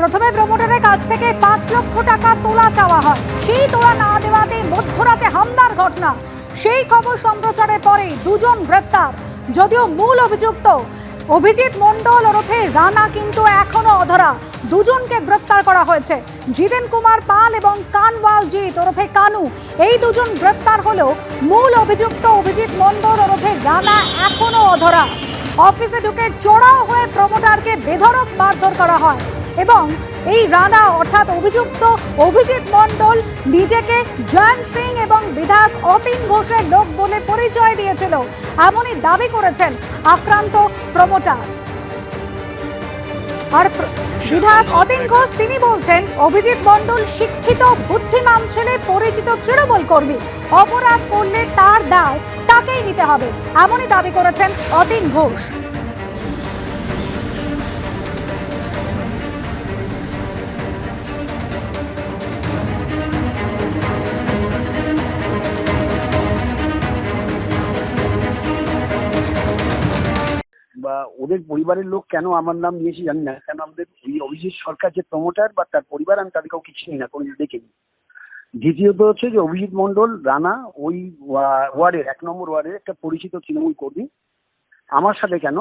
প্রথমে প্রমোটারের কাছ থেকে পাঁচ লক্ষ টাকা তোলা চাওয়া হয়। সেই তোলা না দেওয়াতে মধ্যরাতে হামলার ঘটনা। সেই খবর সম্প্রচারের পরে দুজন গ্রেপ্তার। যদিও মূল অভিযুক্ত অভিজিৎ মণ্ডল ওরফে রানা কিন্তু এখনও অধরা। দুজনকে গ্রেপ্তার করা হয়েছে। জিতেন কুমার পাল এবং কানওয়াল জিৎ ওরফে কানু। এই দুজন গ্রেপ্তার হলেও মূল অভিযুক্ত অভিজিৎ মণ্ডল ওরফে রানা এখনও অধরা। অফিসে ঢুকে চড়াও হয়ে প্রমোটারকে বেধড়ক মারধর করা হয়। এবং এই রানা অর্থাৎ অভিযুক্ত অভিজিৎ মণ্ডল নিজেকে জয়ন্ত সিং এবং বিধায়ক অতীন ঘোষের লোক বলে পরিচয় দিয়েছিল। এমনই দাবি করেছেন আক্রান্ত প্রমোটার। আর বিধায়ক অতীন ঘোষ তিনি বলছেন, অভিজিৎ মণ্ডল শিক্ষিত, বুদ্ধিমান ছেলে, পরিচিত তৃণমূল কর্মী। অপরাধ করলে তার দায় তাকেই নিতে হবে, এমনই দাবি করেছেন অতীন ঘোষ। ওদের পরিবারের লোক কেন আমার নাম নিয়েছে জানি না। কেন আমাদের অভিজিৎ সরকার যে প্রমোটার বা তার পরিবার, আমি তাদের কাউকে চিনি না কোনো দেখিনি। দ্বিতীয়ত হচ্ছে যে অভিজিৎ মন্ডল রানা, ওই ওয়ার্ডের, এক নম্বর ওয়ার্ডের একটা পরিচিত তৃণমূল কর্মী। আমার সাথে কেন?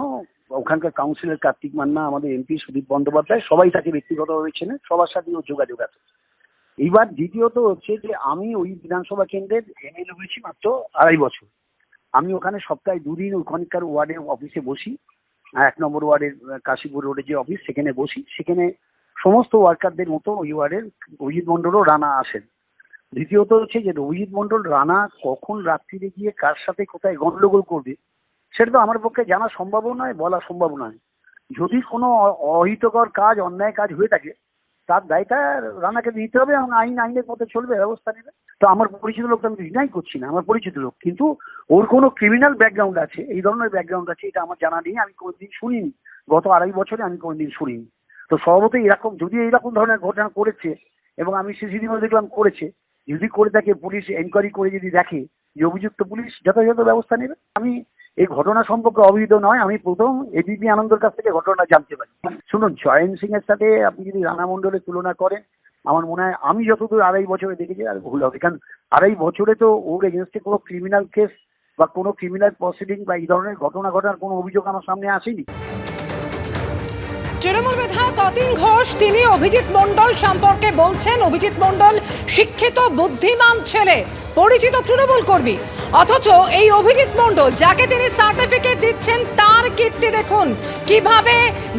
ওখানকার কাউন্সিলর কার্তিক মান্না, আমাদের এমপি সুদীপ বন্দ্যোপাধ্যায়, সবাই তাকে ব্যক্তিগতভাবে চেনে, সবার সাথে ওর যোগাযোগ আছে। এইবার দ্বিতীয়ত হচ্ছে যে আমি ওই বিধানসভা কেন্দ্রের এমএলএ হয়েছি মাত্র আড়াই বছর। আমি ওখানে সপ্তাহে দুদিন ওখানকার ওয়ার্ডের অফিসে বসি। এক নম্বর ওয়ার্ডের কাশীপুর রোডে যে অফিস সেখানে বসি। সেখানে সমস্ত ওয়ার্কারদের মতো ওই ওয়ার্ডের অভিজিৎ মণ্ডলও রানা আসেন। দ্বিতীয়ত হচ্ছে যে অভিজিৎ মণ্ডল রানা কখন রাত্রিরে গিয়ে কার সাথে কোথায় গন্ডগোল করবে, সেটা তো আমার পক্ষে জানা সম্ভব নয়, বলা সম্ভব নয়। যদি কোনো অহিতকর কাজ, অন্যায় কাজ হয়ে থাকে, তার দায়টা রানাকে দিতে হবে এবং আইন, আইনের পথে চলবে, ব্যবস্থা নেবে। তো আমার পরিচিত লোক আমি ডিনাই করছি না, আমার পরিচিত লোক। কিন্তু ওর কোনো ক্রিমিনাল ব্যাকগ্রাউন্ড আছে, এই ধরনের ব্যাকগ্রাউন্ড আছে, এটা আমার জানা নেই, আমি কোনোদিন শুনিনি। গত আড়াই বছরে আমি কোনোদিন শুনিনি। তো স্বভাবতই এরকম, যদি এইরকম ধরনের ঘটনা করেছে, এবং আমি সিসিটিভি দেখলাম করেছে, যদি করে থাকে পুলিশ এনকোয়ারি করে যদি দেখে, যে অভিযুক্ত পুলিশ যথাযথ ব্যবস্থা নেবে? আমি এই ঘটনা সম্পর্কে অবহিত নয়, আমি প্রথম এবিপি আনন্দের কাছ থেকে ঘটনা জানতে পারি। শুনুন জয়ন্ত সিং এর সাথে আপনি যদি রানা মন্ডলের তুলনা করেন আমার মনে হয় আমি যতদূর আড়াই বছরে দেখেছি, আর ভুল হবে। কারণ আড়াই বছরে তো ওর এগেনস্টে কোনো ক্রিমিনাল কেস বা কোনো ক্রিমিনাল প্রসিডিং বা এই ধরনের ঘটনা ঘটার কোনো অভিযোগ আমার সামনে আসেনি। তৃণমূল বিধায়ক অতীন ঘোষ, তিনি অভিজিৎ মণ্ডল সম্পর্কে বলছেন। অভিজিৎ মণ্ডল শিক্ষিত বুদ্ধিমান ছেলে, পরিচিত তৃণমূল কর্মী। অথচ এই অভিজিৎ মণ্ডল, যাকে তিনি সার্টিফিকেট দিচ্ছেন, তার কীর্তি দেখুন। কীভাবে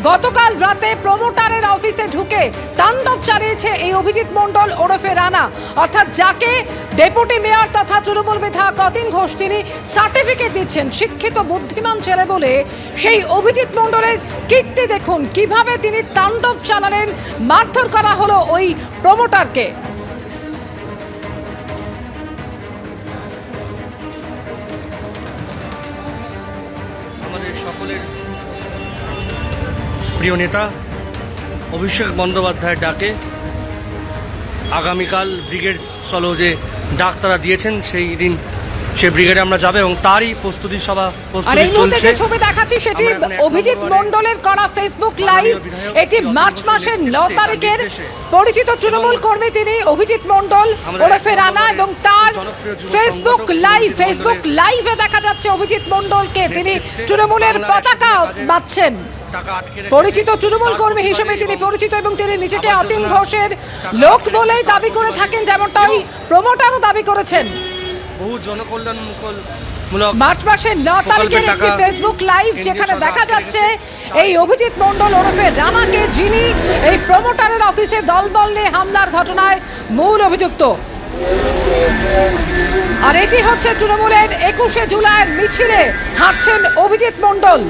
গতকাল রাতে প্রমোটারের অফিসে ঢুকে তাণ্ডব চালিয়েছে এই অভিজিৎ মণ্ডল ওরফে রানা। অর্থাৎ যাকে ডেপুটি মেয়র তথা তৃণমূল বিধায়ক অতীন ঘোষ তিনি সার্টিফিকেট দিচ্ছেন, শিক্ষিত বুদ্ধিমান ছেলে বলে সেই অভিজিৎ মণ্ডলের কীর্তি দেখুন। কীভাবে তিনি তাণ্ডব চালালেন, মারধর করা হলো ওই প্রমোটারকে প্রিয় নেতা অভিষেক বন্দ্যোপাধ্যায়ের ডাকে আগামীকাল ব্রিগেড চলো যে ডাক তারা দিয়েছেন সেই দিন সে ব্রিগেডে আমরা যাবে এবং তারই প্রস্তুতি সভা আর এই মুহূর্তে চলছে। যে ছবি দেখাচ্ছি সেটি অভিজিৎ মণ্ডলের করা ফেসবুক লাইভ এটি মার্চ মাসের ন তারিখের পরিচিত তৃণমূল কর্মী তিনি অভিজিৎ মণ্ডল ওরফে রানা এবং তার ফেসবুক লাইভ ফেসবুক লাইভে দেখা যাচ্ছে অভিজিৎ মণ্ডলকে। তিনি তৃণমূলের পতাকা রেখেছে। পরিচিত তৃণমূল কর্মী হিসেবে তিনি পরিচিত এবং তিনি নিজেকে অতীন ঘোষের লোক বলেই দাবি করে থাকেন যেমনটা ওই প্রমোটারও দাবি করেছেন। বহু জনকল্যাণ মুকল মূলক মার্চ মাসের ন তারিখের একটি ফেসবুক লাইভ যেখানে দেখা যাচ্ছে এই অভিজিৎ মণ্ডল ওরফে রানাকে যিনি এই প্রমোটারের অফিসে দলবল নিয়ে হামলার ঘটনায় মূল অভিযুক্ত। আর এটি হচ্ছে তৃণমূলের একুশে জুলাইয়ের মিছিলে হাঁটছেন অভিজিৎ মণ্ডল।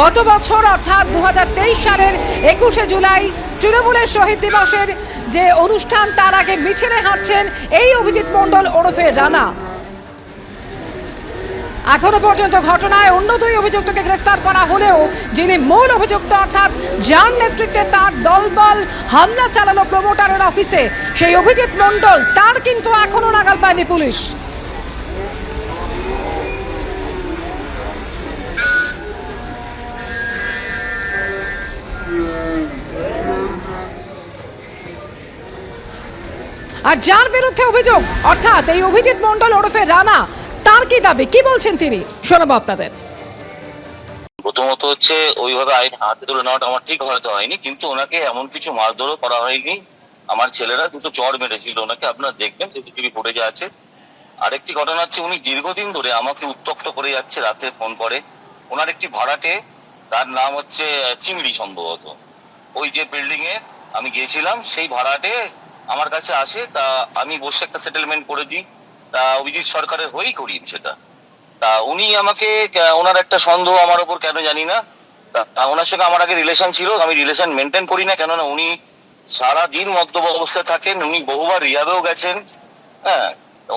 গত বছর অর্থাৎ দু হাজার তেইশ সালের একুশে জুলাই তৃণমূলের শহীদ দিবসের যে অনুষ্ঠান তার আগে মিছিলে হাঁটছেন এই অভিজিৎ মণ্ডল ওরফে রানা। এখনও পর্যন্ত ঘটনায় অন্য দুই অভিযুক্তকে গ্রেফতার করা হলেও, যিনি মূল অভিযুক্ত অর্থাৎ যার নেতৃত্বে তার দলবল হামলা চালানো প্রমোটারের অফিসে সেই অভিজিৎ মণ্ডল, তার কিন্তু এখনও নাগাল পায়নি পুলিশ। আর যার বিরুদ্ধে অভিযোগ, অর্থাৎ এই অভিজিৎ মণ্ডল ওরফে রানা তার কি দাবি? কি বলছেন তিনি? শোনাবো আপনাদের। প্রথমত হচ্ছে, ওইভাবে আইন হাতে তুলে নেওয়াটা আমার ঠিক হয়তো হয়নি, কিন্তু ওনাকে এমন কিছু মারধরও করা হয়নি। আমার ছেলেরা দুটো চড় মেরেছিল, ওনাকে আপনারা দেখবেন, সিসিটিভি ফুটেজে আছে। আরেকটি ঘটনা হচ্ছে, উনি দীর্ঘদিন ধরে আমাকে উত্তক্ত করে যাচ্ছে, রাতে ফোন করে। ওনার একটি ভাড়াটে, তার নাম হচ্ছে, চিংড়ি সম্ভবত। ওই যে বিল্ডিং এ আমি গিয়েছিলাম, সেই ভাড়াটে আমার কাছে আসে, তা আমি বসে একটা সেটেলমেন্ট করে দিই। তা অভিজিৎ সরকারের হয়েই করি সেটা। তা উনি আমাকে ওনার একটা সন্দেহ আমার ওপর কেন জানি না। তা ওনার সঙ্গে আমার আগে রিলেশন ছিল, আমি রিলেশন মেনটেন করি না, কেননা উনি সারা দিন মদ্যপ অবস্থায় থাকেন, উনি বহুবার রিহাবেও গেছেন হ্যাঁ।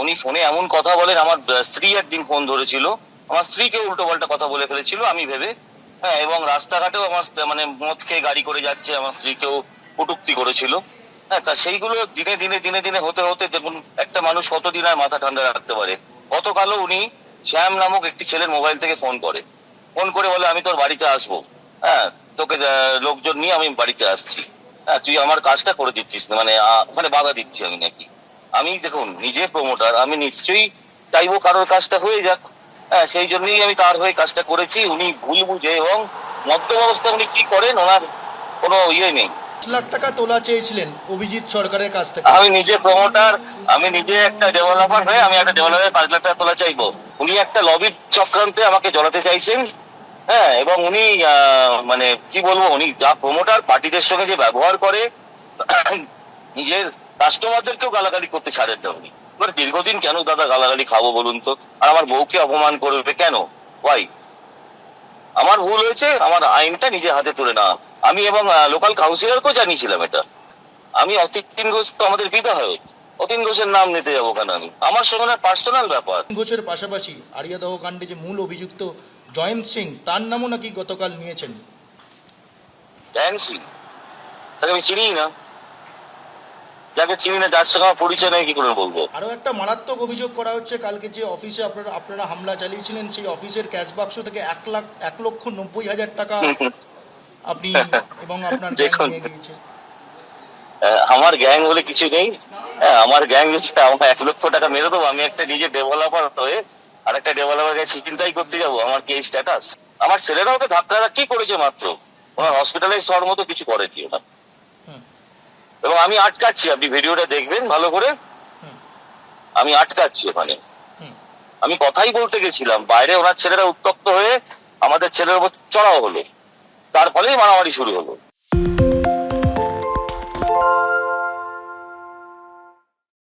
উনি ফোনে এমন কথা বলেন, আমার স্ত্রী একদিন ফোন ধরেছিল, আমার স্ত্রীকে উল্টো পাল্টা কথা বলে ফেলেছিল, আমি ভেবে হ্যাঁ এবং রাস্তাঘাটেও আমার মানে মদ খেয়ে গাড়ি করে যাচ্ছে, আমার স্ত্রীকেও কটুক্তি করেছিল। হ্যাঁ তা সেইগুলো দিনে দিনে দিনে দিনে হতে হতে দেখুন, একটা মানুষ কতদিন আর মাথা ঠান্ডা রাখতে পারে? গতকালও উনি শ্যাম নামক একটি ছেলের মোবাইল থেকে ফোন করে। ফোন করে বলে, আমি তোর বাড়িতে আসব। হ্যাঁ তোকে লোকজন নিয়ে আমি বাড়িতে আসছি। হ্যাঁ তুই আমার কাজটা করে দিচ্ছিস না মানে ওখানে বাধা দিচ্ছি আমি নাকি? আমি দেখুন, নিজে প্রমোটার আমি নিশ্চয়ই চাইব কারোর কাজটা হয়ে যাক। হ্যাঁ সেই জন্যই আমি তার হয়ে কাজটা করেছি। উনি ভুল বুঝে এবং মদ্যপ অবস্থা উনি কি করেন, ওনার কোনো ইয়ে নেই। লাখ টাকা তোলা চেয়েছিলেন অভিজিৎ সরকারের কাছ থেকে। আমি নিজে প্রমোটার আমি নিজে একটা ডেভেলপার হয়ে আমি একটা পাঁচ লাখ টাকা তোলা চাইব। উনি একটা লবির চক্রান্তে আমাকে জড়াতে চাইছেন হ্যাঁ এবং উনি মানে কি বলব, উনি যা প্রমোটার পার্টিদের সঙ্গে যে ব্যবহার করে, নিজের কাস্টমারদেরকেও গালাগালি করতে ছাড়েন না উনি। এবার দীর্ঘদিন কেন দাদা গালাগালি খাব বলুন তো? আর আমার বউকে অপমান করবে কেন? ওয়াই আমার ভুল হয়েছে, আমার আইনটা নিজের হাতে তুলে না আমি এবং লোকাল কাউন্সিলরকেও জানিয়েছিলাম এটা। আমি অতীন ঘোষ তো আমাদের বিধায়ক অতীন ঘোষের নাম নিতে যাব কেন আমি? আমার সঙ্গে পার্সোনাল ব্যাপার। ঘোষের পাশাপাশি আরিয়াদহ কাণ্ডে যে মূল অভিযুক্ত জয়ন্ত সিং তার নামও নাকি গতকাল নিয়েছেন। ড্যান্সি তাকে আমি চিনি না। যাকে চিনি না যার সঙ্গে আমার পরিচয় নেই কি করে বলব? আরও একটা মারাত্মক অভিযোগ করা হচ্ছে কালকে যে অফিসে আপনারা আপনারা হামলা চালিয়েছিলেন সেই অফিসের ক্যাশ বাক্স থেকে এক লাখ এক লক্ষ নব্বই হাজার টাকা আপনি এবং আপনার দেখুন। আমার গ্যাং বলে কিছু নেই। হ্যাঁ, আমার গ্যাং যদি আমার এক লক্ষ টাকা মেরে দেবো। আমি একটা নিজে ডেভেলপার হয়ে আর একটা ডেভেলপার কাছে চিন্তাই করতে যাব আমার কি স্ট্যাটাস আমার ছেলেরা ওকে ধাক্কা ধাক্কি করেছে মাত্র? ওনার হসপিটালাইজ হওয়ার মতো কিছু করেনি ওনার। হুম। এবং আমি আটকাচ্ছি আপনি ভিডিওটা দেখবেন ভালো করে। আমি আটকাচ্ছি ওখানে। আমি কথাই বলতে গেছিলাম বাইরে ওনার ছেলেরা উত্তপ্ত হয়ে আমাদের ছেলের উপর চড়াও হলো। তার ফলেই মারামারি শুরু হলো।